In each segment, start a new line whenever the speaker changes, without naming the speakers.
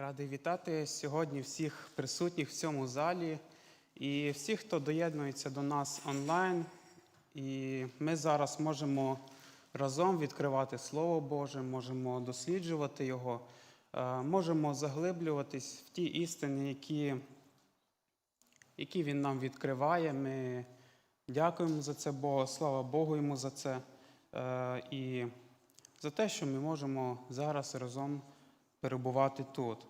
Радий вітати сьогодні всіх присутніх в цьому залі і всіх, хто доєднується до нас онлайн. І ми зараз можемо разом відкривати Слово Боже, можемо досліджувати його, е, можемо заглиблюватись в ті істини, які, які Він нам відкриває. Ми дякуємо за це Богу, слава Богу йому за це. Е, І за те, що ми можемо зараз разом перебувати тут.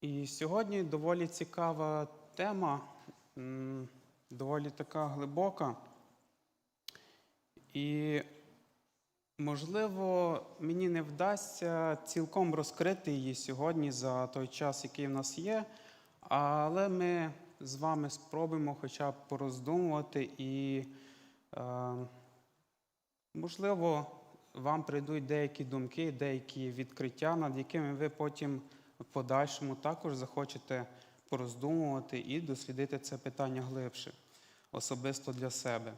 І сьогодні доволі цікава тема, доволі така глибока. І, можливо, мені не вдасться цілком розкрити її сьогодні за той час, який в нас є, але ми з вами спробуємо хоча б пороздумувати і, е, можливо, вам прийдуть деякі думки, деякі відкриття, над якими ви потім в подальшому також захочете пороздумувати і дослідити це питання глибше, особисто для себе.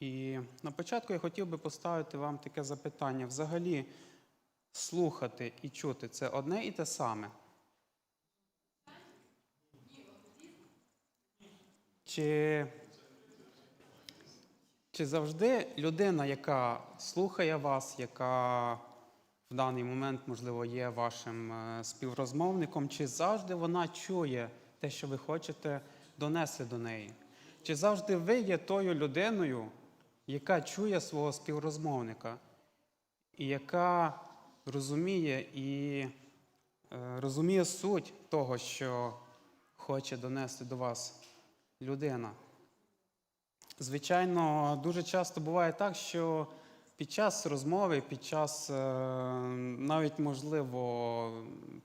І на початку я хотів би поставити вам таке запитання: взагалі, слухати і чути це одне і те саме. Чи чи завжди людина, яка слухає вас, яка в даний момент, можливо, є вашим е, співрозмовником, чи завжди вона чує те, що ви хочете донести до неї? Чи завжди ви є тою людиною, яка чує свого співрозмовника, і яка розуміє і е, розуміє суть того, що хоче донести до вас людина? Звичайно, дуже часто буває так, що під час розмови, під час, е, навіть можливо,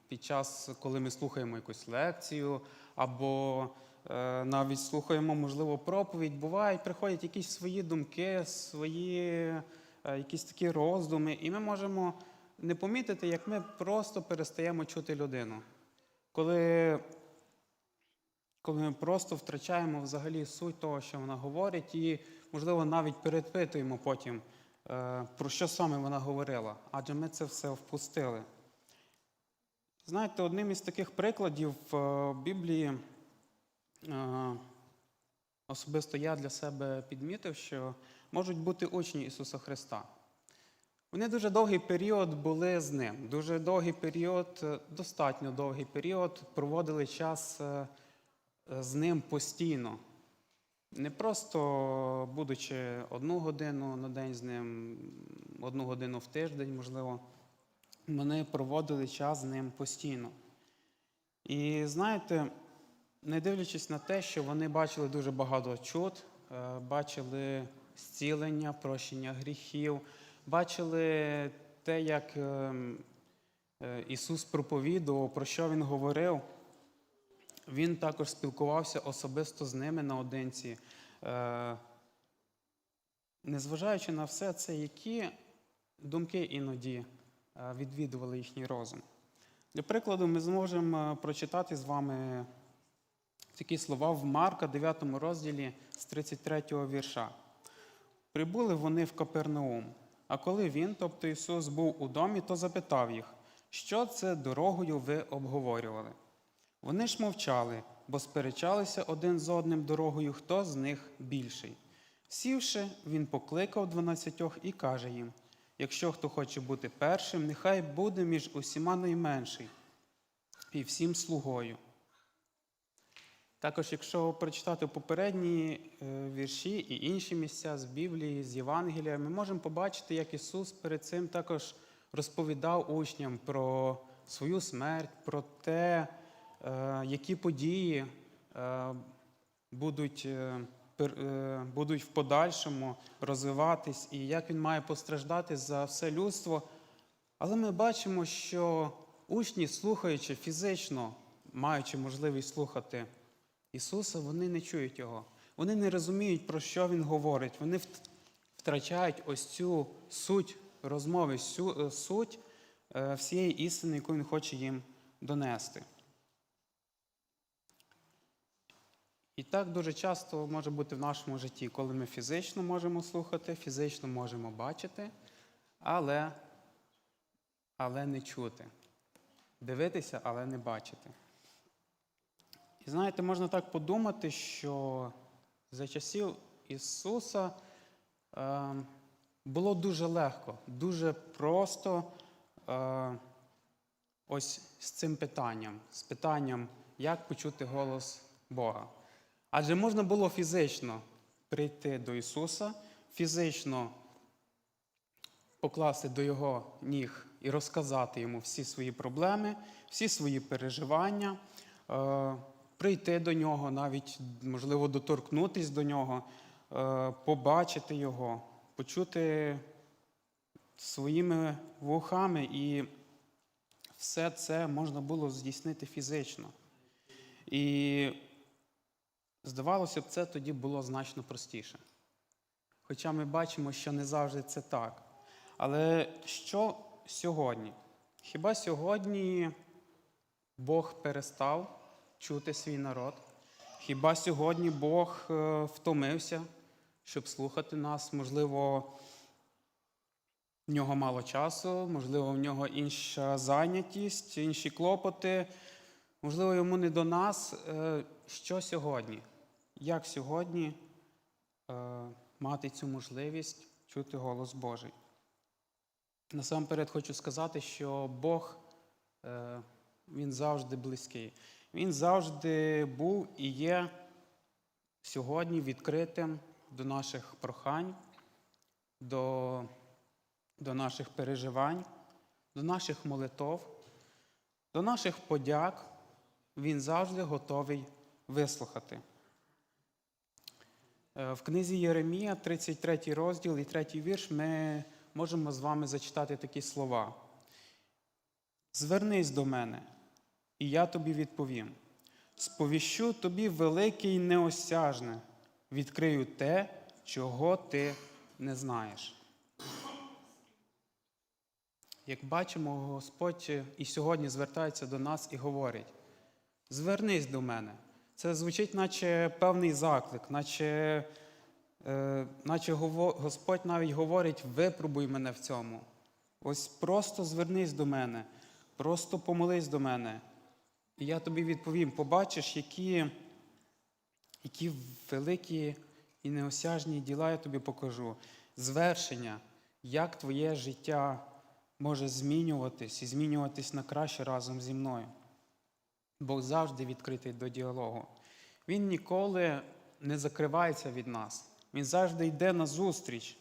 під час, коли ми слухаємо якусь лекцію, або е, навіть слухаємо, можливо, проповідь, бувають, приходять якісь свої думки, свої е, якісь такі роздуми, і ми можемо не помітити, як ми просто перестаємо чути людину. Коли коли ми просто втрачаємо взагалі суть того, що вона говорить, і, можливо, навіть перепитуємо потім, е, про що саме вона говорила, адже ми це все впустили. Знаєте, одним із таких прикладів в Біблії, е, особисто я для себе підмітив, що можуть бути учні Ісуса Христа. Вони дуже довгий період були з ним, дуже довгий період, е, достатньо довгий період проводили час е, з ним постійно. Не просто будучи одну годину на день з ним, одну годину в тиждень, можливо, вони проводили час з ним постійно. І знаєте, не дивлячись на те, що вони бачили дуже багато чуд, е, бачили зцілення, прощення гріхів, бачили те, як е, е, Ісус проповідував, про що Він говорив. Він також спілкувався особисто з ними наодинці. Е, Незважаючи на все це, які думки іноді е, відвідували їхній розум. Для прикладу, ми зможемо прочитати з вами такі слова в Марка, 9 розділі з 33 вірша. Прибули вони в Капернаум. А коли він, тобто Ісус, був у домі, то запитав їх, що це дорогою ви обговорювали. Вони ж мовчали, бо сперечалися один з одним дорогою, хто з них більший. Сівши, він покликав дванадцятьох і каже їм: якщо хто хоче бути першим, нехай буде між усіма найменший і всім слугою. Також, якщо прочитати попередні е, вірші і інші місця з Біблії, з Євангелія, ми можемо побачити, як Ісус перед цим також розповідав учням про свою смерть, про те, які події е, будуть е, будуть в подальшому розвиватись, і як він має постраждати за все людство. Але ми бачимо, що учні, слухаючи фізично, маючи можливість слухати Ісуса, вони не чують Його. Вони не розуміють, про що Він говорить. Вони втрачають ось цю суть розмови, суть всієї істини, яку Він хоче їм донести. І так дуже часто може бути в нашому житті, коли ми фізично можемо слухати, фізично можемо бачити, але але не чути. Дивитися, але не бачити. І знаєте, можна так подумати, що за часів Ісуса е, було дуже легко, дуже просто е, ось з цим питанням, з питанням, як почути голос Бога. Адже можна було фізично прийти до Ісуса, фізично покласти до Його ніг і розказати йому всі свої проблеми, всі свої переживання, е, прийти до нього, навіть, можливо, доторкнутись до нього, е, побачити Його, почути своїми вухами, і все це можна було здійснити фізично. І здавалося б, це тоді було значно простіше. Хоча ми бачимо, що не завжди це так. Але що сьогодні? Хіба сьогодні Бог перестав чути свій народ? Хіба сьогодні Бог е, втомився, щоб слухати нас? Можливо, в нього мало часу, можливо, в нього інша зайнятість, інші клопоти. Можливо, йому не до нас. Е, Що сьогодні? Як сьогодні е, мати цю можливість чути голос Божий? Насамперед хочу сказати, що Бог е, Він завжди близький. Він завжди був і є сьогодні відкритим до наших прохань, до, до наших переживань, до наших молитов, до наших подяк. Він завжди готовий вислухати. Е, В книзі Єремія, 33 розділ і 3 вірш, ми можемо з вами зачитати такі слова. Звернись до мене, і я тобі відповім. Сповіщу тобі велике й неосяжне, відкрию те, чого ти не знаєш. Як бачимо, Господь і сьогодні звертається до нас і говорить: звернись до мене. Це звучить, наче певний заклик, наче, е, наче Господь навіть говорить: випробуй мене в цьому. Ось просто звернись до мене, просто помолись до мене. І я тобі відповім: побачиш, які, які великі і неосяжні діла я тобі покажу. Звершення, як твоє життя може змінюватись і змінюватись на краще разом зі мною. Бог завжди відкритий до діалогу. Він ніколи не закривається від нас. Він завжди йде на зустріч.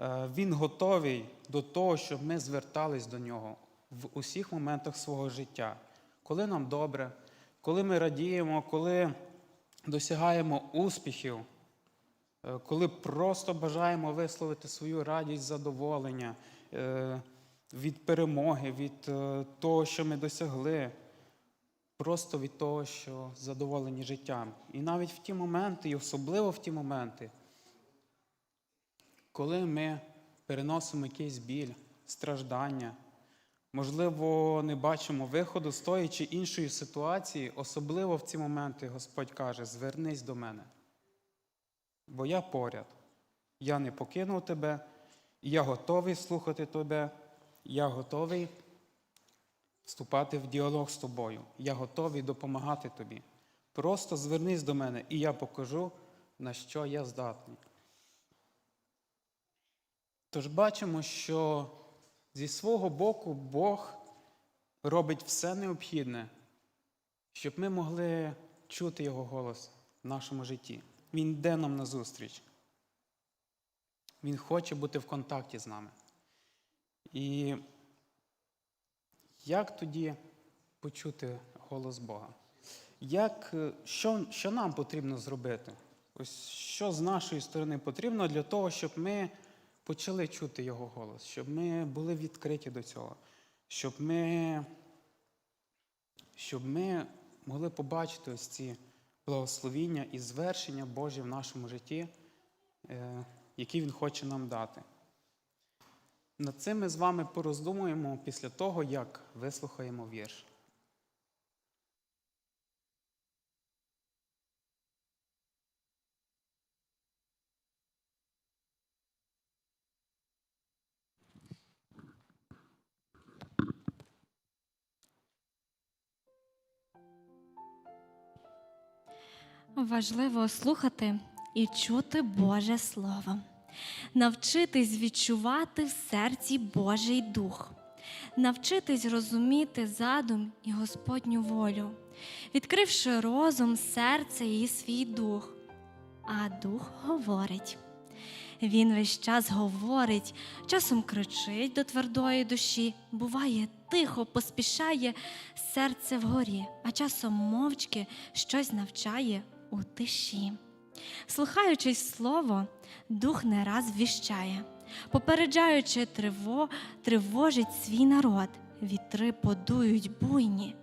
Е, Він готовий до того, щоб ми звертались до нього в усіх моментах свого життя. Коли нам добре, коли ми радіємо, коли досягаємо успіхів, е, коли просто бажаємо висловити свою радість, задоволення е, від перемоги, від того, що ми досягли просто від того, що задоволені життям. І навіть в ті моменти, і особливо в ті моменти, коли ми переносимо якийсь біль, страждання, можливо, не бачимо виходу з тої чи іншої ситуації, особливо в ці моменти Господь каже: звернись до мене. Бо я поряд, я не покинув тебе, я готовий слухати тебе, я готовий вступати в діалог з тобою. Я готовий допомагати тобі. Просто звернись до мене, і я покажу, на що я здатний. Тож бачимо, що зі свого боку Бог робить все необхідне, щоб ми могли чути Його голос в нашому житті. Він йде нам назустріч. Він хоче бути в контакті з нами. І як тоді почути голос Бога? Як, е, що, що нам потрібно зробити? Ось що з нашої сторони потрібно для того, щоб ми почали чути Його голос, щоб ми були відкриті до цього, щоб ми, щоб ми могли побачити ось ці благословіння і звершення Божі в нашому житті, е, які Він хоче нам дати. Над цим ми з вами пороздумуємо після того, як вислухаємо вірш.
Важливо слухати і чути Боже Слово навчитись відчувати в серці Божий Дух, навчитись розуміти задум і Господню волю, відкривши розум, серце і свій дух. А дух говорить. Він весь час говорить, часом кричить до твердої душі, буває тихо, поспішає серце вгорі, а часом мовчки щось навчає у тиші. Слухаючись слово, дух не раз віщає, попереджаючи триво, тривожить свій народ, вітри подують буйні.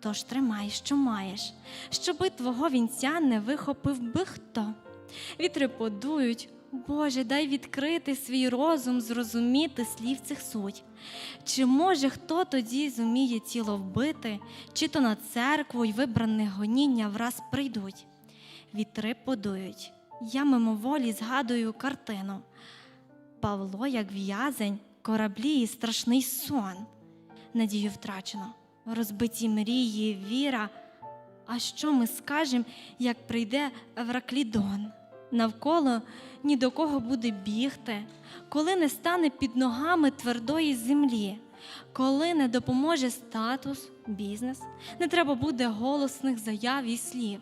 Тож тримай, що маєш, щоби твого вінця не вихопив би хто. Вітри подують, Боже, дай відкрити свій розум, зрозуміти слів цих суть. Чи може хто тоді зуміє тіло вбити, чи то на церкву й вибраних гоніння враз прийдуть? Вітри подують. Я мимоволі згадую картину. Павло, як в'язень, кораблі і страшний сон. Надію втрачено, розбиті мрії, віра. А що ми скажемо, як прийде Евраклідон? Навколо ні до кого буде бігти, коли не стане під ногами твердої землі, коли не допоможе статус, бізнес, не треба буде голосних заяв і слів,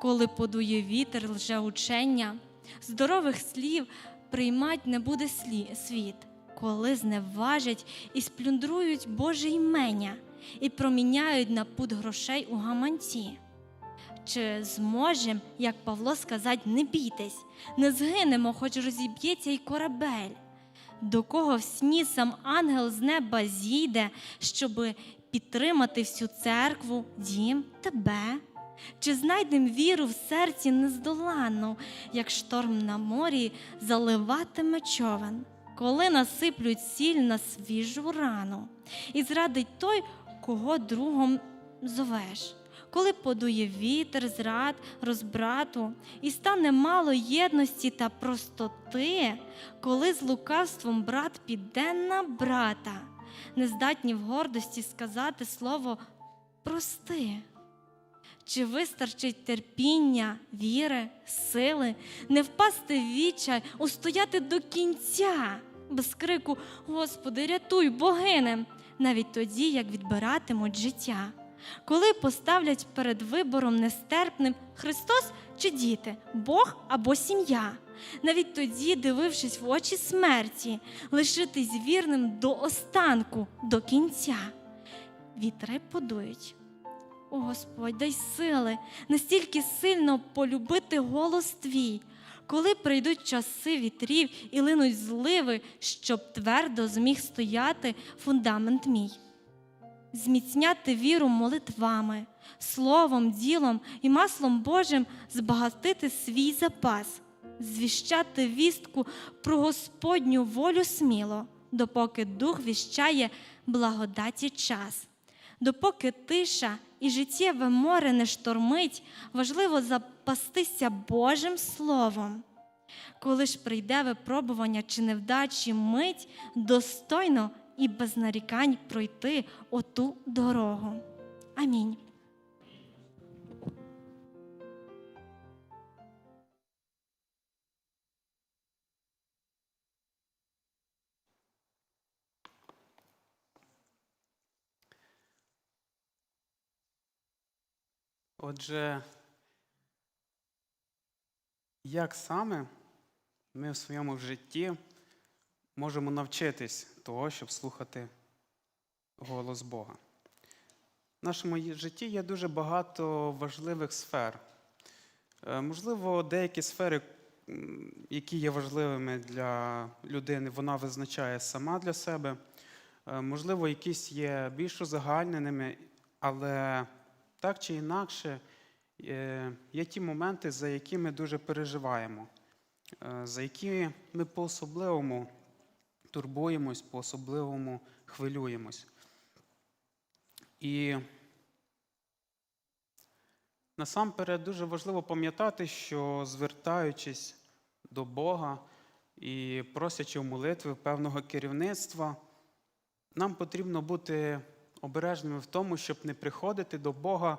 коли подує вітер лжеучення, здорових слів приймать не буде світ, коли зневажать і сплюндрують Боже імення і проміняють на пуд грошей у гаманці. Чи зможем, як Павло сказать, не бійтесь, не згинемо, хоч розіб'ється й корабель. До кого в сні сам ангел з неба зійде, щоби підтримати всю церкву, дім, тебе? Чи знайдем віру в серці нездоланну, як шторм на морі заливатиме човен, коли насиплють сіль на свіжу рану, і зрадить той, кого другом зовеш? коли подує вітер, зрад, розбрату, і стане мало єдності та простоти, коли з лукавством брат піде на брата, не здатні в гордості сказати слово прости. Чи вистачить терпіння, віри, сили, не впасти в відчай, устояти до кінця, без крику Господи, рятуй, богине, навіть тоді, як відбиратимуть життя коли поставлять перед вибором нестерпним Христос чи діти, Бог або сім'я. Навіть тоді, дивившись в очі смерті, лишитись вірним до останку, до кінця. Вітри подують. О Господь, дай сили настільки сильно полюбити голос твій, коли прийдуть часи вітрів і линуть зливи, щоб твердо зміг стояти фундамент мій зміцняти віру молитвами, словом, ділом і маслом Божим збагатити свій запас, звіщати вістку про Господню волю сміло, допоки дух віщає благодаті час. Допоки тиша і життєве море не штормить, важливо запастися Божим Словом. Коли ж прийде випробування чи невдачі мить, достойно і без нарікань пройти оту дорогу. Амінь.
Отже, як саме ми в своєму житті можемо навчитись того, щоб слухати голос Бога? В нашому житті є дуже багато важливих сфер. Е, Можливо, деякі сфери, які є важливими для людини, вона визначає сама для себе. Е, Можливо, якісь є більш узагальненими, але так чи інакше, е, є ті моменти, за які ми дуже переживаємо, е, за які ми по-особливому турбуємось, по-особливому хвилюємось. І насамперед дуже важливо пам'ятати, що звертаючись до Бога і просячи в молитви певного керівництва, нам потрібно бути обережними в тому, щоб не приходити до Бога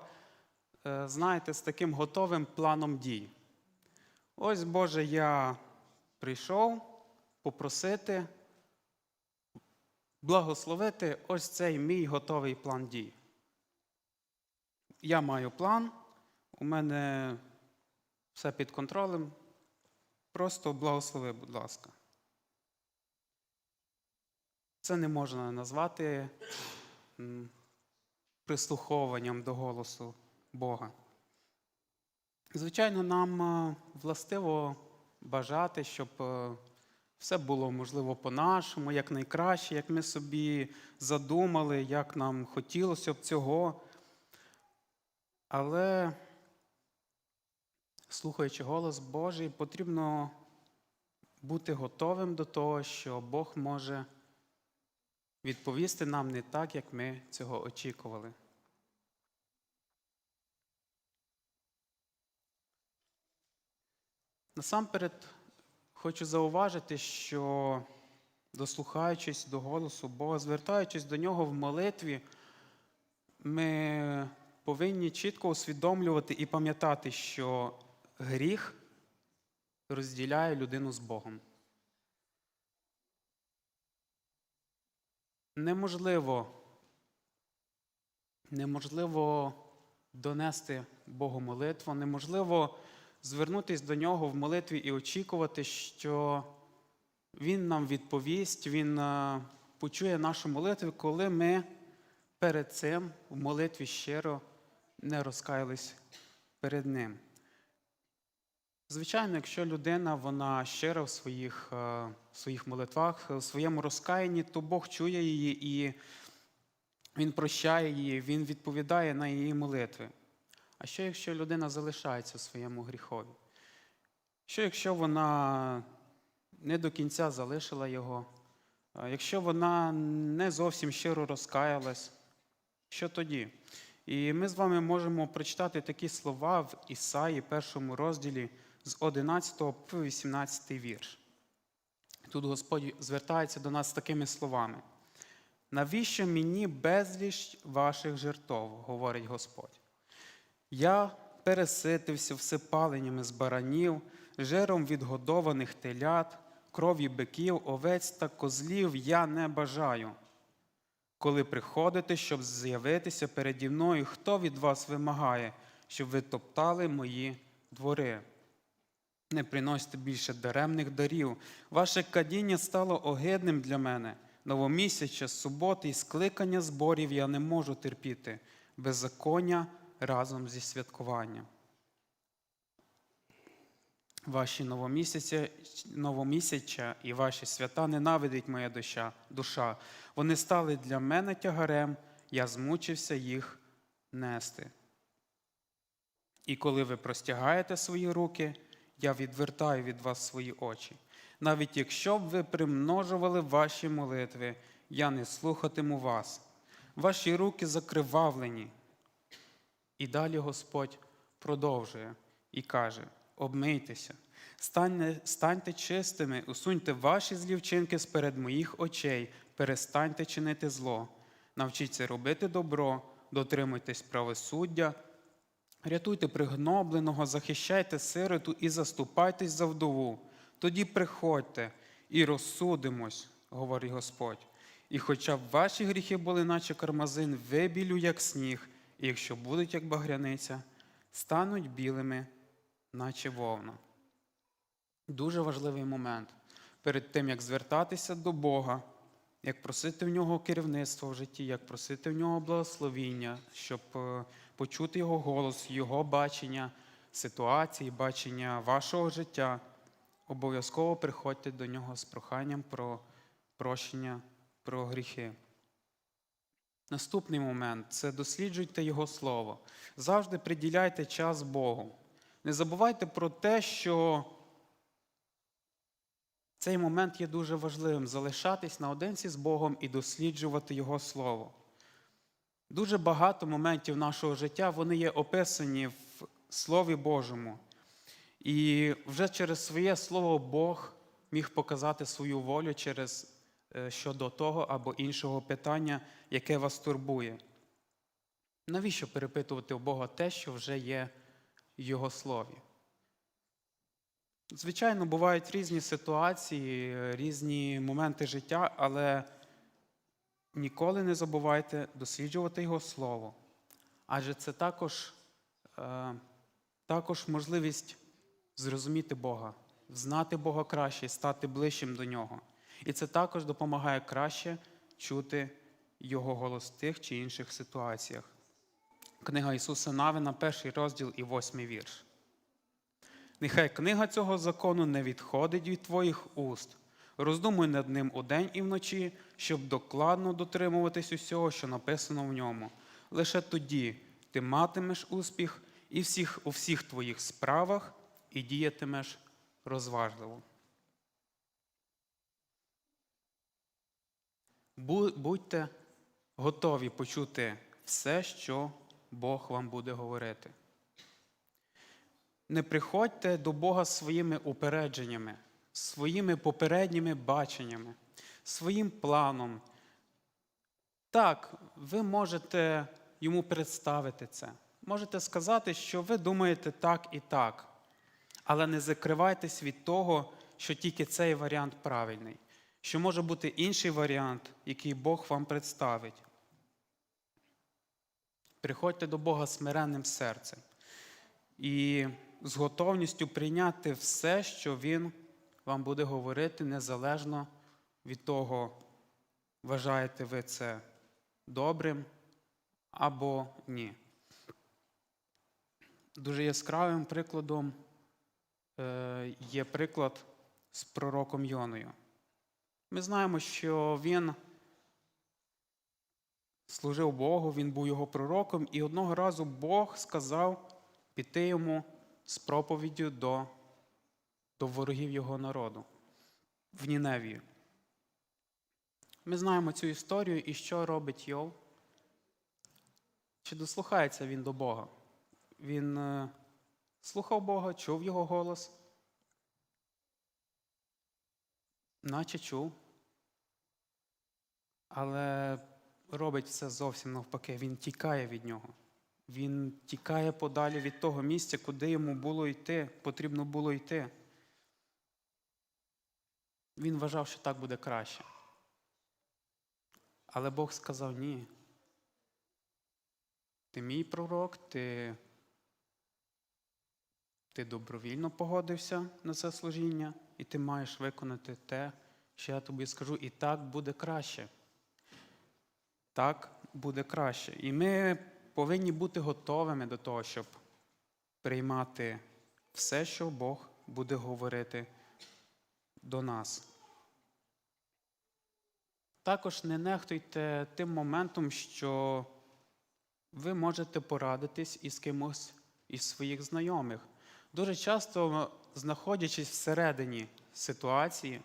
е, знаєте, з таким готовим планом дій. Ось, Боже, я прийшов попросити, благословити ось цей мій готовий план дій. Я маю план, у мене все під контролем. Просто благослови, будь ласка. Це не можна назвати прислуховуванням до голосу Бога. Звичайно, нам е, властиво бажати, щоб е, все було можливо по-нашому, як найкраще, як ми собі задумали, як нам хотілося б цього. Але, слухаючи голос Божий, потрібно бути готовим до того, що Бог може відповісти нам не так, як ми цього очікували. Насамперед хочу зауважити, що дослухаючись до голосу Бога, звертаючись до нього в молитві, ми повинні чітко усвідомлювати і пам'ятати, що гріх розділяє людину з Богом. Неможливо, неможливо донести Богу молитву, неможливо звернутися до нього в молитві і очікувати, що Він нам відповість, Він е, почує нашу молитву, коли ми перед цим в молитві щиро не розкаялись перед Ним. Звичайно, якщо людина вона щира в своїх, е, в своїх молитвах, в своєму розкаянні, то Бог чує її і Він прощає її, Він відповідає на її молитви. А що, якщо людина залишається в своєму гріхові? Що, якщо вона не до кінця залишила його? Якщо вона не зовсім щиро розкаялась, що тоді? І ми з вами можемо прочитати такі слова в Ісаї, першому розділі з 11 по 18 вірш. Тут Господь звертається до нас такими словами. Навіщо мені безліч ваших жертв, говорить Господь. Я переситився всипаленнями з баранів, жиром відгодованих телят, кров'ю биків, овець та козлів я не бажаю. Коли приходите, щоб з'явитися переді мною, хто від вас вимагає, щоб ви топтали мої двори? Не приносьте більше даремних дарів. Ваше кадіння стало огидним для мене. Новомісяча, суботи і скликання зборів я не можу терпіти. Беззаконня разом зі святкуванням. Ваші новомісяця, новомісяча і ваші свята ненавидить моя душа, душа. Вони стали для мене тягарем, я змучився їх нести. І коли ви простягаєте свої руки, я відвертаю від вас свої очі. Навіть якщо б ви примножували ваші молитви, я не слухатиму вас. Ваші руки закривавлені. І далі Господь продовжує і каже: обмийтеся, станьте, станьте чистими, усуньте ваші злі вчинки сперед моїх очей, перестаньте чинити зло, навчіться робити добро, дотримуйтесь правосуддя, рятуйте пригнобленого, захищайте сироту і заступайтесь за вдову. Тоді приходьте і розсудимось, говорить Господь. І хоча б ваші гріхи були, наче кармазин, вибілю, як сніг, і якщо будуть, як багряниця, стануть білими, наче вовна. Дуже важливий момент. Перед тим, як звертатися до Бога, як просити в нього керівництво в житті, як просити в нього благословіння, щоб е, почути Його голос, Його бачення ситуації, бачення вашого життя, обов'язково приходьте до нього з проханням про прощення, про гріхи. Наступний момент це досліджуйте Його Слово. Завжди приділяйте час Богу. Не забувайте про те, що цей момент є дуже важливим залишатись наодинці з Богом і досліджувати Його Слово. Дуже багато моментів нашого життя вони є описані в Слові Божому. І вже через своє слово Бог міг показати свою волю через е, щодо того або іншого питання, яке вас турбує. Навіщо перепитувати у Бога те, що вже є в Його слові? Звичайно, бувають різні ситуації, різні моменти життя, але ніколи не забувайте досліджувати Його Слово. Адже це також, е, також можливість зрозуміти Бога, знати Бога краще стати ближчим до Нього. І це також допомагає краще чути Його голос в тих чи інших ситуаціях. Книга Ісуса Навина, перший розділ і восьмий вірш. Нехай книга цього закону не відходить від твоїх уст. Роздумуй над ним удень і вночі, щоб докладно дотримуватись усього, що написано в ньому. Лише тоді ти матимеш успіх і всіх, у всіх твоїх справах і діятимеш розважливо. Будьте готові почути все, що Бог вам буде говорити. Не приходьте до Бога своїми упередженнями, своїми попередніми баченнями, своїм планом. Так, ви можете йому представити це. Можете сказати, що ви думаєте так і так. Але не закривайтесь від того, що тільки цей варіант правильний, що може бути інший варіант, який Бог вам представить. Приходьте до Бога смиренним серцем і з готовністю прийняти все, що Він вам буде говорити, незалежно від того, вважаєте ви це добрим або ні. Дуже яскравим прикладом е, є приклад з пророком Йоною. Ми знаємо, що він служив Богу, він був його пророком, і одного разу Бог сказав піти йому з проповіддю до, до ворогів його народу в Ніневію. Ми знаємо цю історію і що робить Йов. Чи дослухається він до Бога? Він е, слухав Бога, чув його голос, наче чув, але робить все зовсім навпаки. Він тікає від нього. Він тікає подалі від того місця, куди йому було йти, потрібно було йти. Він вважав, що так буде краще. Але Бог сказав ні. Ти мій пророк, ти, ти добровільно погодився на це служіння, і ти маєш виконати те, що я тобі скажу, і так буде краще. Так буде краще. І ми повинні бути готовими до того, щоб приймати все, що Бог буде говорити до нас. Також не нехтуйте тим моментом, що ви можете порадитись із кимось із своїх знайомих. Дуже часто, знаходячись всередині ситуації,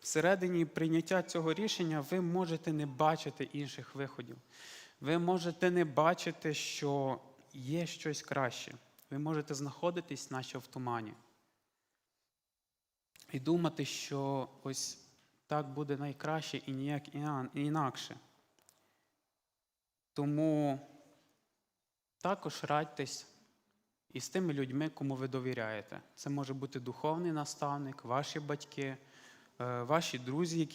всередині прийняття цього рішення, ви можете не бачити інших виходів. Ви можете не бачити, що є щось краще. Ви можете знаходитись, наче в тумані. І думати, що ось так буде найкраще і ніяк інакше. Тому також радьтесь із тими людьми, кому ви довіряєте. Це може бути духовний наставник, ваші батьки, е, ваші друзі,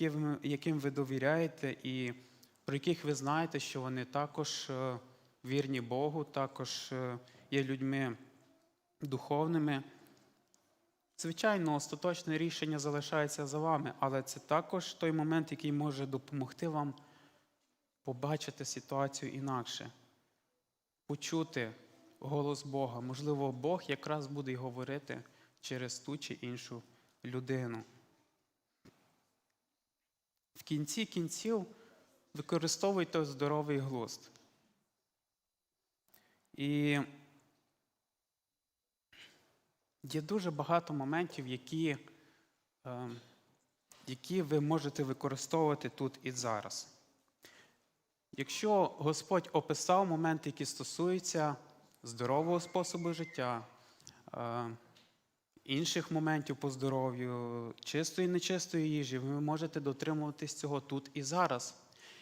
яким ви довіряєте, і про яких ви знаєте, що вони також е, вірні Богу, також е, є людьми духовними. Звичайно, остаточне рішення залишається за вами, але це також той момент, який може допомогти вам побачити ситуацію інакше, почути голос Бога. Можливо, Бог якраз буде говорити через ту чи іншу людину. В кінці кінців використовуйте здоровий глузд. І є дуже багато моментів, які, е, які ви можете використовувати тут і зараз. Якщо Господь описав моменти, які стосуються здорового способу життя, е, інших моментів по здоров'ю, чистої і нечистої їжі, ви можете дотримуватись цього тут і зараз.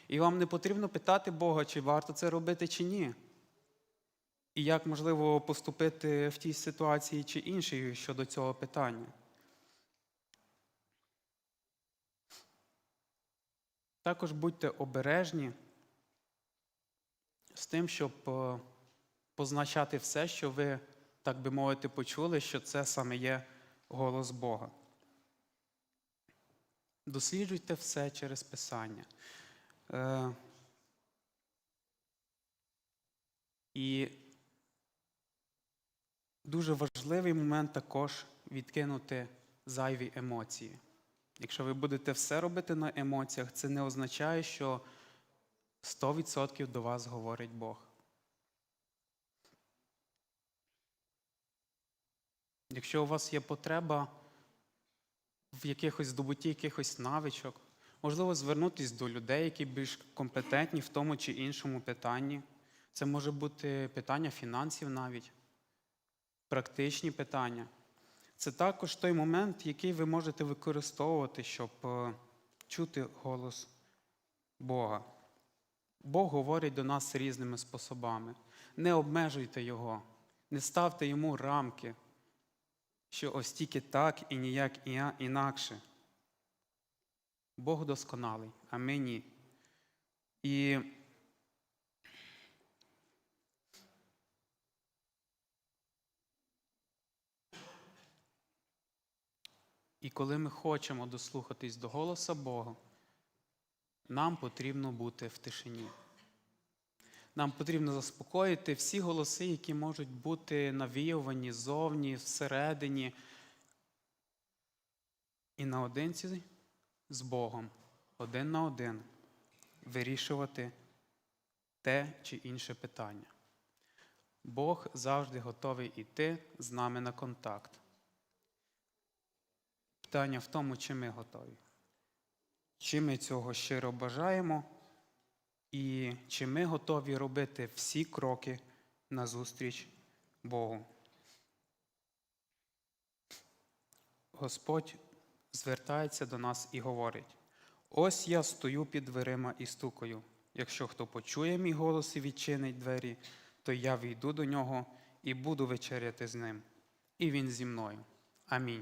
І вам не потрібно питати Бога, чи варто це робити, чи ні. І як можливо поступити в тій ситуації чи іншій щодо цього питання. Також будьте обережні з тим, щоб е, позначати все, що ви, так би мовити, почули, що це саме є голос Бога. Досліджуйте все через Писання. Е, І дуже важливий момент також відкинути зайві емоції. Якщо ви будете все робити на емоціях, це не означає, що 100% до вас говорить Бог. Якщо у вас є потреба в якихось здобутті якихось навичок, можливо, звернутися до людей, які більш компетентні в тому чи іншому питанні. Це може бути питання фінансів навіть, практичні питання. Це також той момент, який ви можете використовувати, щоб е, чути голос Бога. Бог говорить до нас різними способами. Не обмежуйте Його, не ставте йому рамки, що ось тільки так і ніяк інакше. Бог досконалий, а ми ні. І І коли ми хочемо дослухатись до голоса Бога, нам потрібно бути в тишині. Нам потрібно заспокоїти всі голоси, які можуть бути навіювані ззовні, всередині. І наодинці з Богом, один на один, вирішувати те чи інше питання. Бог завжди готовий іти з нами на контакт. Питання в тому, чи ми готові. Чи ми цього щиро бажаємо, і чи ми готові робити всі кроки назустріч Богу. Господь звертається до нас і говорить: ось я стою під дверима і стукаю. Якщо хто почує мій голос і відчинить двері, то я війду до нього і буду вечеряти з ним, і він зі мною. Амінь.